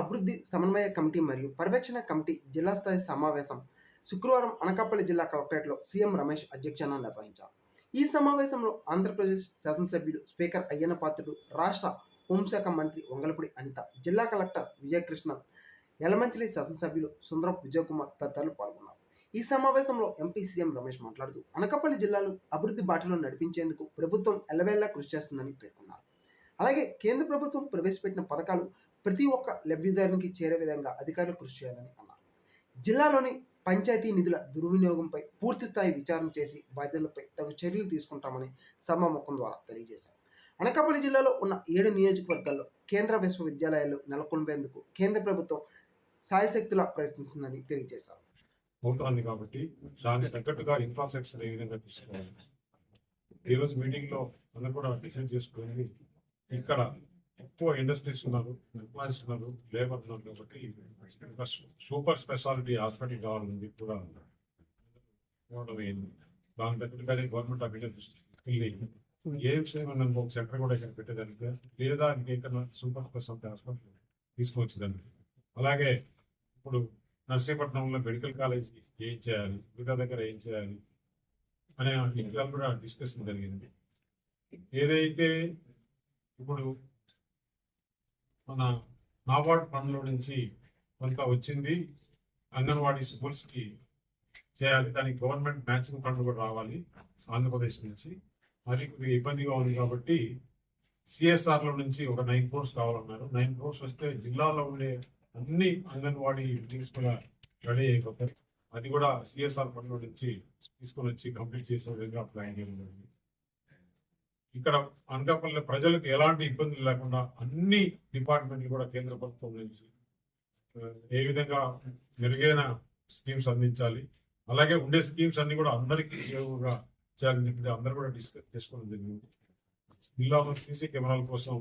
అభివృద్ధి సమన్వయ కమిటీ మరియు పర్యవేక్షణ కమిటీ జిల్లా స్థాయి సమావేశం శుక్రవారం అనకాపల్లి జిల్లా కలెక్టరేట్లో సీఎం రమేష్ అధ్యక్షతన నిర్వహించారు. ఈ సమావేశంలో ఆంధ్రప్రదేశ్ శాసనసభ్యులు స్పీకర్ అయ్యన్న పాత్రుడు రాష్ట్ర హోంశాఖ మంత్రి వంగలపూడి అనిత జిల్లా కలెక్టర్ విజయకృష్ణన్ యలమంచిలి శాసనసభ్యులు సుందరం విజయకుమార్ తదితరులు పాల్గొన్నారు. ఈ సమావేశంలో ఎంపీ సీఎం రమేష్ మాట్లాడుతూ అనకాపల్లి జిల్లాను అభివృద్ధి బాటలో నడిపించేందుకు ప్రభుత్వం ఎల్లవేళలా కృషి చేస్తుందని పేర్కొన్నారు. అలాగే కేంద్ర ప్రభుత్వం ప్రవేశపెట్టిన పథకాలు ప్రతి ఒక్క లబ్ధిదారునికి చేరే విధంగా అధికారులు కృషి చేయాలని అన్నారు. జిల్లాలోని పంచాయతీ నిధుల దుర్వినియోగంపై పూర్తి స్థాయి విచారణ చేసి బాధ్యులపై తగు చర్యలు తీసుకుంటామని సభాముఖం ద్వారా తెలియజేశారు. అనకాపల్లి జిల్లాలో ఉన్న ఏడు నియోజకవర్గాల్లో కేంద్ర విశ్వవిద్యాలయాలు నెలకొల్పేందుకు కేంద్ర ప్రభుత్వం సాయశక్తులా ప్రయత్నిస్తుందని తెలియజేశారు. అవుతోంది కాబట్టి దానికి తగ్గట్టుగా ఇన్ఫ్రాస్ట్రక్చర్ ఏ విధంగా తీసుకోవాలి ఈరోజు మీటింగ్లో అందరూ కూడా డిసైడ్ చేసుకుని ఇక్కడ ఎక్కువ ఇండస్ట్రీస్ ఉన్నారు ఎంప్లాయీస్ ఉన్నారు లేబర్ ఉన్నారు కాబట్టి సూపర్ స్పెషాలిటీ హాస్పిటల్ కావాలని కూడా అయింది దాని తగ్గట్టుగానే గవర్నమెంట్ ఆఫ్ ఇండియా ఎయిమ్స్ ఏమన్నా ఒక సెంటర్ కూడా ఇక్కడ పెట్టేదానికి లేదా ఇంకెక్కడ సూపర్ స్పెషాలిటీ హాస్పిటల్ తీసుకొచ్చేదానికి. అలాగే ఇప్పుడు నర్సీపట్నంలో మెడికల్ కాలేజ్ ఏం చేయాలి మిగతా దగ్గర ఏం చేయాలి అనే విషయాలు కూడా డిస్కషన్ జరిగింది. ఏదైతే ఇప్పుడు మన నాబార్డ్ ఫండ్లో నుంచి కొంత వచ్చింది. అంగన్వాడీ స్కూల్స్కి చేయాలి. దానికి గవర్నమెంట్ మ్యాచింగ్ ఫండ్ కూడా రావాలి ఆంధ్రప్రదేశ్ నుంచి. అది ఇబ్బందిగా ఉంది కాబట్టి సిఎస్ఆర్లో నుంచి ఒక నైన్ క్రోర్స్ కావాలన్నారు. నైన్ క్రోర్స్ వస్తే జిల్లాలో ఉండే అన్ని అంగన్వాడీ బిల్డింగ్స్ కూడా రెడీ అయిపోతాయి. అది కూడా సిఎస్ఆర్ ఫండ్ నుంచి తీసుకొని వచ్చి కంప్లీట్ చేసే విధంగా ప్లాన్ చేయడం జరిగింది. ఇక్కడ అనకాపల్లి ప్రజలకు ఎలాంటి ఇబ్బందులు లేకుండా అన్ని డిపార్ట్మెంట్లు కూడా కేంద్ర ప్రభుత్వం నుంచి ఏ విధంగా మెరుగైన స్కీమ్స్ అందించాలి అలాగే ఉండే స్కీమ్స్ అన్ని కూడా అందరికీ చేరువుగా చేయాలని చెప్పి అందరూ కూడా డిస్కస్ చేసుకోవడం జరిగింది. జిల్లాలో సీసీ కెమెరాల కోసం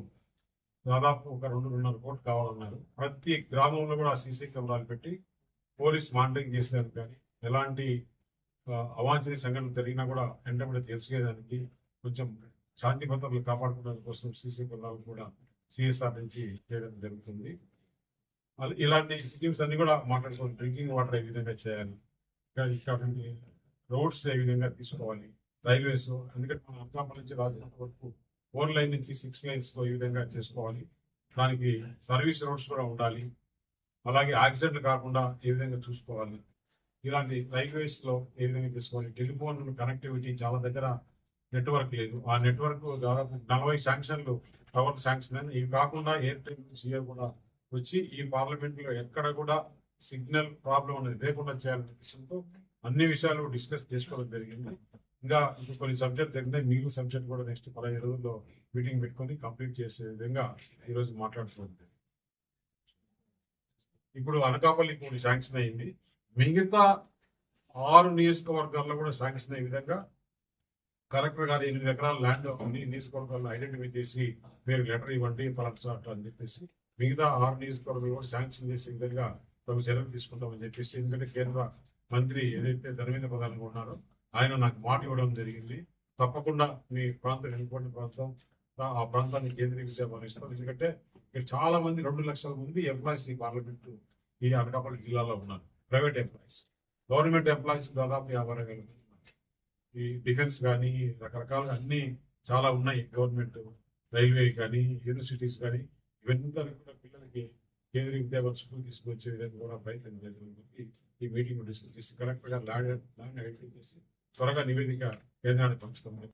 దాదాపు ఒక రెండు రెండున్నర కోట్లు కావాలన్నారు. ప్రతి గ్రామంలో కూడా సీసీ కెమెరాలు పెట్టి పోలీస్ మానిటరింగ్ చేసేదానికి కానీ ఎలాంటి అవాంఛనీయ సంఘటనలు జరిగినా కూడా వెంటనే తెలిసేదానికి కొంచెం శాంతి భద్రతలు కాపాడుకోవడం కోసం సీసీ బృందాలు కూడా సిఎస్ఆర్ నుంచి చేయడం జరుగుతుంది. ఇలాంటి స్కీమ్స్ అన్ని కూడా మాట్లాడుకోవాలి డ్రింకింగ్ వాటర్ ఏ విధంగా చేయాలి? ఇంకా ఇక్కడ రోడ్స్ ఏ విధంగా తీసుకోవాలి? రైల్వేస్ ఎందుకంటే మన అనకాపల్లి నుంచి రాజధాని వరకు ఫోర్ లైన్ నుంచి సిక్స్ లైన్స్ ఈ విధంగా చేసుకోవాలి? దానికి సర్వీస్ రోడ్స్ కూడా ఉండాలి. అలాగే యాక్సిడెంట్లు కాకుండా ఏ విధంగా చూసుకోవాలి? ఇలాంటి రైల్వేస్లో ఏ విధంగా తీసుకోవాలి? టెలిఫోన్ కనెక్టివిటీ చాలా దగ్గర నెట్వర్క్ లేదు. ఆ నెట్వర్క్ దాదాపు నలభై శాంక్షన్లు టవర్ శాంక్షన్ అని ఇవి కాకుండా ఎయిర్టెల్ జియో కూడా వచ్చి ఈ పార్లమెంట్లో ఎక్కడ కూడా సిగ్నల్ ప్రాబ్లం అనేది లేకుండా చేయాలనే విషయంతో అన్ని విషయాలు డిస్కస్ చేసుకోవడం జరిగింది. ఇంకా కొన్ని సబ్జెక్ట్ జరిగితే మిగిలిన సబ్జెక్ట్ కూడా నెక్స్ట్ పదహైదు రోజుల్లో మీటింగ్ పెట్టుకొని కంప్లీట్ చేసే విధంగా ఈరోజు మాట్లాడుతుంది ఇప్పుడు అనకాపల్లి కూడా శాంక్షన్ అయింది. మిగతా ఆరు నియోజకవర్గాల్లో కూడా శాంక్షన్ అయ్యే విధంగా కలెక్టర్ గారు ఎనిమిది ఎకరాల ల్యాండ్ ఉంది నియోజకవర్గాల్లో ఐడెంటిఫై చేసి మీరు లెటర్ ఇవ్వండి పలానా అని చెప్పేసి మిగతా ఆరు నియోజకవర్గాలు కూడా శాంక్షన్ చేసే విధంగా తగు చర్యలు తీసుకుంటామని చెప్పేసి ఎందుకంటే కేంద్ర మంత్రి ఏదైతే ధర్మేంద్ర ప్రధాని ఉన్నారో ఆయన నాకు మాట ఇవ్వడం జరిగింది. తప్పకుండా మీ ప్రాంతం వెళ్ళిపోయిన ప్రాంతం ఆ- ప్రాంతాన్ని ప్రాంతాన్ని కేంద్రీకరిస్తాం ఎందుకంటే ఇక్కడ చాలా మంది రెండు లక్షల మంది ఎంప్లాయీస్ ఈ పార్లమెంట్ ఈ అనకాపల్లి జిల్లాలో ఉన్నారు. ప్రైవేట్ ఎంప్లాయీస్ గవర్నమెంట్ ఎంప్లాయీస్ దాదాపు యాభై వేల. మంది ఈ డిఫెన్స్ కానీ రకరకాల అన్ని చాలా ఉన్నాయి. గవర్నమెంట్ రైల్వే కానీ యూనివర్సిటీస్ కానీ ఇవన్నీ కూడా పిల్లలకి కేంద్రీయ విద్యాభ్యాస స్కూల్ తీసుకొచ్చే విధంగా కూడా ప్రయత్నం చేసినందుకు ఈ మీటింగ్ డిస్కస్ చేసి కరెక్ట్గా ల్యాండ్ ల్యాండ్ ఐడెంటిఫై చేసి త్వరగా నివేదిక కేంద్రానికి పంచుతామని